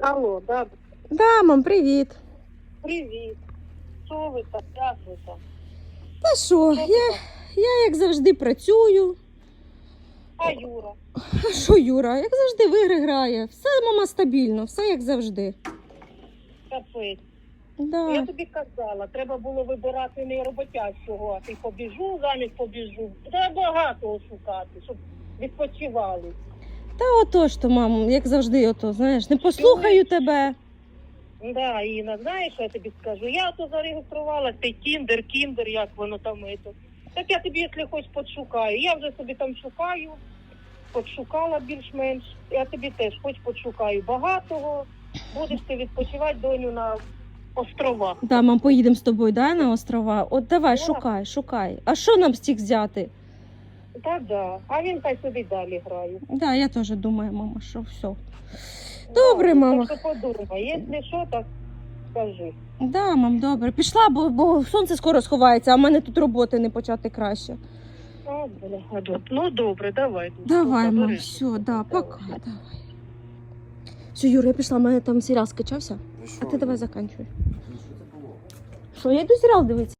Алло, да, Да, мам, привіт. привіт. Що ви там, як ви там? Та що, Що я, там? я як завжди працюю. А Юра? А що, Юра, як завжди в ігри грає. Все, мама, стабільно, все як завжди. Капець. Да. Я тобі казала, треба було вибирати не роботящого, а ти побіжу, замість побіжу. Треба багато шукати, щоб відпочивали. Та ото ж то, мамо, як завжди, ото, знаєш, не послухаю тебе. Да, Інна, знаєш, що я тобі скажу? Я то зареєструвала цей Тіндер, Кіндер, як воно там ето. Так я тобі, якщо хоч подшукаю. Я вже собі там шукаю, подшукала більш-менш. Я тобі теж хоч подшукаю багатого. Будеш ти відпочивати доню на островах. Да, мам, поїдемо з тобою, да, на острова. От давай, Да. шукай, шукай. А що нам стік взяти? Та да. А він хай собі далі грає. Да, я теж думаю, мама, що все. Добре, Да, мама. Так що подумай, якщо що, так скажи. Да, мам, добре. Пішла, бо, бо сонце скоро сховається, а в мене тут роботи не почати краще. О, бля, доб- Ну добре, давай. Давай, мам, все, да, пока, давай. Все, Юра, я пішла, у мене там серіал скачався, Ну а ти давай заканчуй. Що, я йду серіал дивитися.